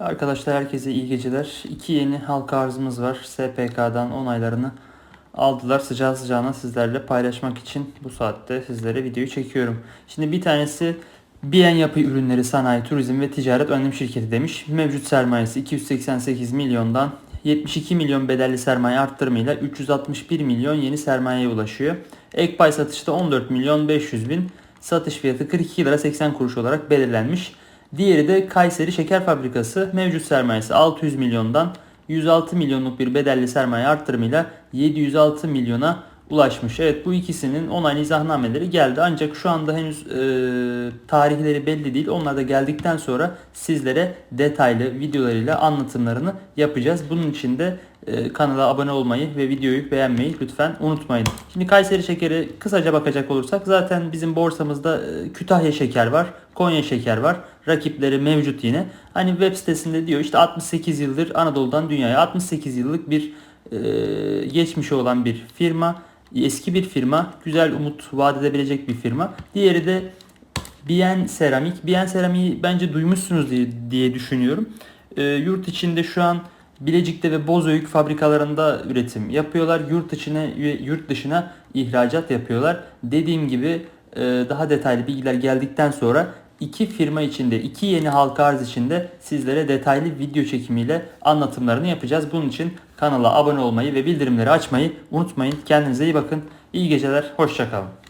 Arkadaşlar herkese iyi geceler. İki yeni halka arzımız var. SPK'dan onaylarını aldılar. Sıcağı sıcağına sizlerle paylaşmak için bu saatte sizlere videoyu çekiyorum. Şimdi bir tanesi Biyen Yapı Ürünleri Sanayi, Turizm ve Ticaret Anonim Şirketi demiş. Mevcut sermayesi 288 milyondan 72 milyon bedelli sermaye arttırımıyla 361 milyon yeni sermayeye ulaşıyor. Ek pay satışta 14 milyon 500 bin, satış fiyatı 42 lira 80 kuruş olarak belirlenmiş. Diğeri de Kayseri Şeker Fabrikası mevcut sermayesi 600 milyondan 106 milyonluk bir bedelli sermaye arttırımıyla 706 milyona ulaşmış. Evet bu ikisinin onay izahnameleri geldi ancak şu anda henüz e, tarihleri belli değil. Onlar da geldikten sonra sizlere detaylı videolarıyla anlatımlarını yapacağız. Bunun için de kanala abone olmayı ve videoyu beğenmeyi lütfen unutmayın. Şimdi Kayseri şekeri kısaca bakacak olursak zaten bizim borsamızda e, Kütahya şeker var, Konya şeker var. Rakipleri mevcut yine. Hani web sitesinde diyor işte 68 yıldır Anadolu'dan dünyaya 68 yıllık bir e, geçmişi olan bir firma. Eski bir firma. Güzel umut vaat edebilecek bir firma. Diğeri de Bien Seramik. Bien Seramik'i bence duymuşsunuz diye, diye düşünüyorum. E, yurt içinde şu an Bilecik'te ve Bozüyük fabrikalarında üretim yapıyorlar. Yurt içine yurt dışına ihracat yapıyorlar. Dediğim gibi e, daha detaylı bilgiler geldikten sonra iki firma içinde, iki yeni halka arz içinde sizlere detaylı video çekimiyle anlatımlarını yapacağız. Bunun için kanala abone olmayı ve bildirimleri açmayı unutmayın. Kendinize iyi bakın. İyi geceler, hoşçakalın.